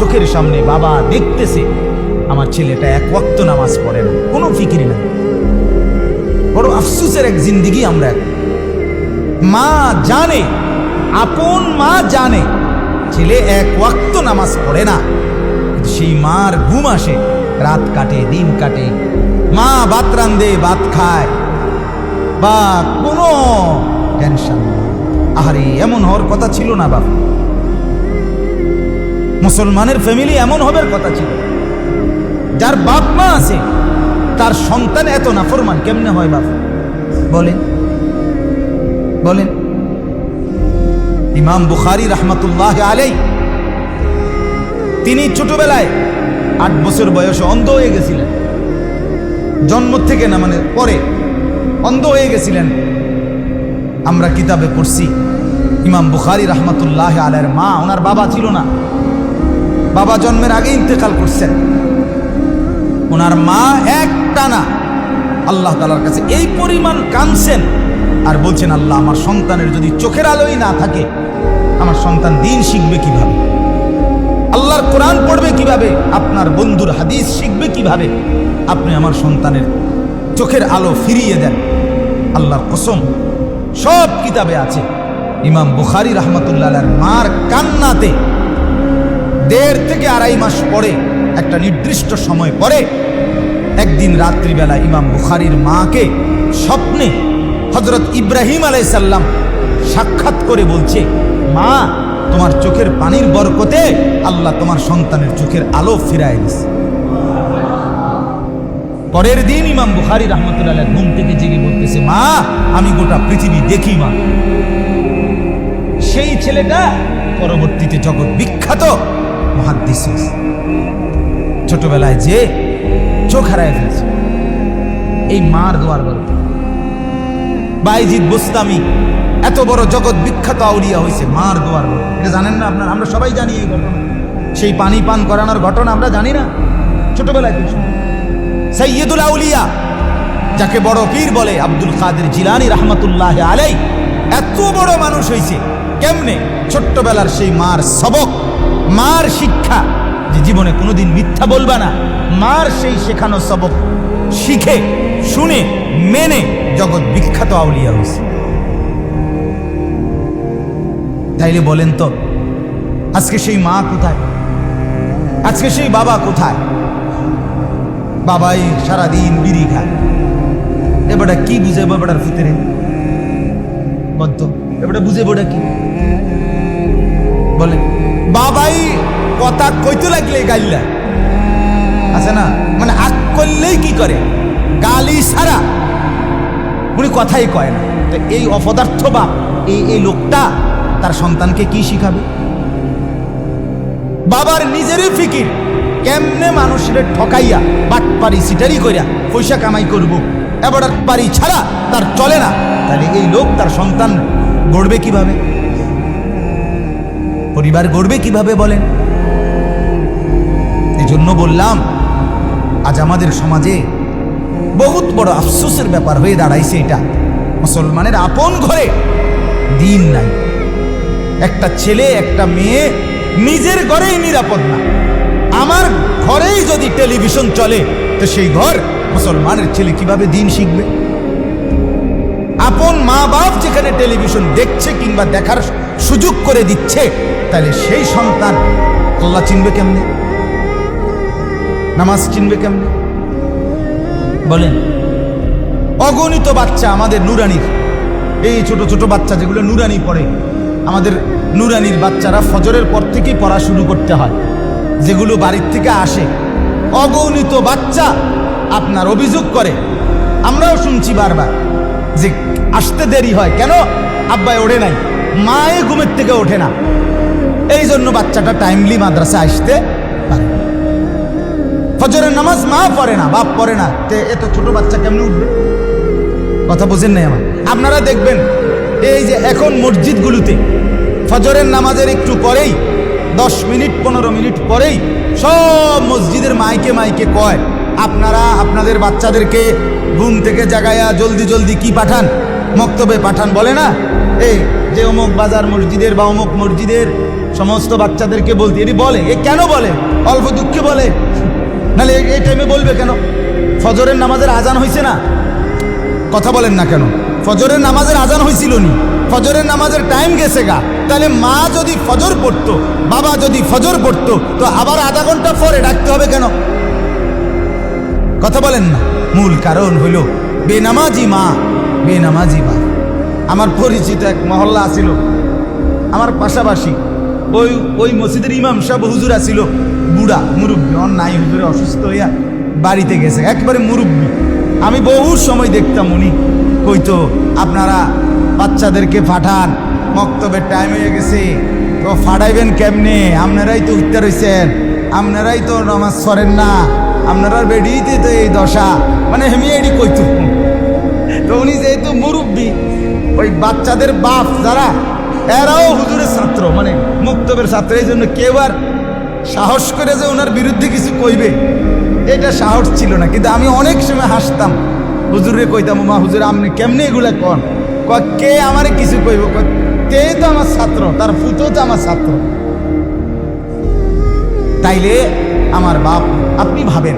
চোখের সামনে বাবা দেখতেছে, আমার ছেলেটা এক ওয়াক্ত নামাজ পড়ে না, কোনো ফিকির নাই। বড় আফসুসের এক জিন্দিগি আমরা। মা জানে, আপন মা জানে, ছেলে এক ওয়াক্ত নামাজ পড়ে না। সেই মার ঘুম আসে, রাত কাটে, দিন কাটে। মা ভাত রান্ধে ভাত খায়, বা কোনো টেনশন আহারে, এমন হওয়ার কথা ছিল না বাবা। মুসলমানের ফ্যামিলি এমন হবার কথা ছিল। যার বাপ মা আছে, তার সন্তান এত নাফরমান, কেমনে হয় বাপ? বলেন। বলেন। ইমাম বুখারি রহমতুল্লাহ আলাই তিনি ছোটবেলায় আট বছর বয়সে অন্ধ হয়ে গেছিলেন। জন্ম থেকে না মানে পরে অন্ধ হয়ে গেছিলেন। আমরা কিতাবে পড়ছি, ইমাম বুখারি রহমতুল্লাহ আলের মা, ওনার বাবা ছিল না। বাবা জন্মের আগে ইন্তেকাল করছেন। ওনার মা এক টানা আল্লাহ তালার কাছে এই পরিমাণ কাঁদছেন আর বলছেন, আল্লাহ, আমার সন্তানের যদি চোখের আলোই না থাকে, আমার সন্তান দিন শিখবে কীভাবে? আল্লাহর কোরআন পড়বে কীভাবে? আপনার বন্ধুর হাদিস শিখবে কীভাবে? আপনি আমার সন্তানের চোখের আলো ফিরিয়ে দেন। আল্লাহর কসম, সব কিতাবে আছে। ইমাম বুখারি রহমতুল্লাহ মার কান্নাতে দেড় থেকে আড়াই মাস পরে একটা নির্দিষ্ট সময় পরে একদিন রাত্রিবেলা ইমাম বুখারির মাকে স্বপ্নে হজরত ইব্রাহিম আলাইসাল্লাম সাক্ষাৎ করে বলছে, মা, তোমার চোখের পানির বরকতে আল্লাহ তোমার সন্তানের চোখের আলো ফিরায় দিছে। পরের দিন ইমাম বুখারি রহমতুল্লাহ ঘুম থেকে জেগে বলতেছে, মা, আমি গোটা পৃথিবী দেখি, মা। সেই ছেলেটা পরবর্তীতে জগৎ বিখ্যাত ছোটবেলায় যে চোখ হারায় ফেলছে। এই মার দোয়ার বল বাইজিদ বুস্তামি, এত বড় জগৎ বিখ্যাত আউলিয়া হয়েছে মার দোয়ার বল এটা জানেন না আপনার? আমরা সবাই জানি এই ঘটনা। সেই পানি পান করানোর ঘটনা আমরা জানি না। ছোটবেলায় কি শুনি? সৈয়দুল আউলিয়া, যাকে বড় পীর বলে আব্দুল কাদের জিলানি রহমতুল্লাহ আলাই এত বড় মানুষ হয়েছে কেমনে ছোট্টবেলার সেই মার সবক, মার শিক্ষা যে জীবনে কোনোদিন মিথ্যা বলবা না। মার সেই শেখানো সবক শিখে, শুনে, মেনে জগৎ বিখ্যাত আউলিয়া হয়েছে। তাইলে বলেন তো, আজকে সেই মা কোথায়? আজকে সেই বাবা কোথায়? বাবাই সারাদিন বিড়ি খায়। এবারটা কি বুঝে বাবাটার ভিতরে? বলতো এবারটা বুঝে বড়া কি? বলে, বাবাই, কথা কইতে লাগলে গাইলা। আছে না? মানে আগ করলেই কি করে? গালি সারা উনি কথাই কয় না। এই অপদার্থ বাপ, এই এই লোকটা তার সন্তানকে কি শিখাবে? বাবার নিজেরই ফিকির। কেমনে মানুষের ঠকাইয়া বাটপারি সিটারি করিয়া পয়সা কামাই করব? এবার পারি ছাড়া তার চলে না। তাহলে এই লোক তার সন্তান গড়বে কীভাবে? পরিবার গড়বে কীভাবে বলেন? এই জন্য বললাম, আজ আমাদের সমাজে বহুত বড় আফসোসের ব্যাপার হয়ে দাঁড়াইছে এটা। মুসলমানের আপন ঘরে দিন নাই। একটা ছেলে, একটা মেয়ে নিজের ঘরেই নিরাপদ না। আমার ঘরেই যদি টেলিভিশন চলে, তো সেই ঘর মুসলমানের ছেলে কীভাবে দিন শিখবে? আপন মা বাপ যেখানে টেলিভিশন দেখছে কিংবা দেখার সুযোগ করে দিচ্ছে, তাহলে সেই সন্তান আল্লাহ চিনবে কেমনে? নামাজ চিনবে কেমনে? বলেন, অগণিত বাচ্চা আমাদের নুরানির, এই ছোট ছোট বাচ্চা যেগুলো নুরানি পড়ে, আমাদের নুরানির বাচ্চারা ফজরের পর থেকেই পড়া শুরু করতে হয়, যেগুলো বাড়ির থেকে আসে। অগণিত বাচ্চা আপনার অভিযোগ করে, আমরাও শুনছি বারবার যে আসতে দেরি হয়। কেন? আব্বাই ওড়ে নাই। মায়ে ঘুমের থেকে ওঠে না। এই জন্য বাচ্চাটা টাইমলি মাদ্রাসা আসতে পারে ফজরের নামাজ মা পড়ে না, বাপ পড়ে না। তে এত ছোট বাচ্চা কেমনে উঠবে? কথা বুঝেন নাই আমার? আপনারা দেখবেন, এই যে এখন মসজিদগুলোতে ফজরের নামাজের একটু পরেই, দশ মিনিট, পনেরো মিনিট পরেই সব মসজিদের মাইকে মাইকে কয়, আপনারা আপনাদের বাচ্চাদেরকে ঘুম থেকে জাগায়া জলদি জলদি কি পাঠান? মক্তবে পাঠান। বলে না এই যে অমুক বাজার মসজিদের বা অমুক মসজিদের সমস্ত বাচ্চাদেরকে বলতে, এটি বলে, এ কেন বলে? অল্প দুঃখে বলে। নাহলে এই- টাইমে বলবে কেন? ফজরের নামাজের আজান হয়েছে না? কথা বলেন না কেন? ফজরের নামাজের আজান হয়েছিল নি? ফজরের নামাজের টাইম গেছে গা। তাহলে মা যদি ফজর পড়তো, বাবা যদি ফজর পড়তো, তো আবার আধা ঘণ্টা পরে ডাকতে হবে কেন? কথা বলেন না। মূল কারণ হইল বেনামাজি মা বেনামাজি মা আমার পরিচিত এক মহল্লা আছিল। আমার পাশাপাশি ওই ওই মসজিদের ইমাম সাহেব হুজুর আছিল। বুড়া মুরব্বী, অন নাই হুজুরে অসুস্থ হইয়া বাড়িতে গেছে। একবারে মুরব্বী। আমি বহু সময় দেখতাম উনি, কইতো, আপনারা বাচ্চাদেরকে পাঠান, মক্তবের টাইম হয়ে গেছে। তো ফাটাইবেন কেমনে? আপনারাই তো উত্তর হইছেন। আপনারাই তো নামাজ সরেন না। আপনারা বেডিতে তো এই দশা। মানে হেমি এডি কইতো। তো উনি যেহেতু মুরব্বী ওই বাচ্চাদের বাপ যারা, এরাও হুজুরের ছাত্র মানে মুক্তবের ছাত্র, এই জন্য কেউ আর সাহস করে যে ওনার বিরুদ্ধে কিছু কইবে, এটা সাহস ছিল না। কিন্তু আমি অনেক সময় হাসতাম হুজুরে কইতাম মা হুজুর, আপনি কেমনি এগুলা কন? কে আমারে কিছু কইব? তে তো আমার ছাত্র, তার ফুতো তো আমার ছাত্র। তাইলে আমার বাপ, আপনি ভাবেন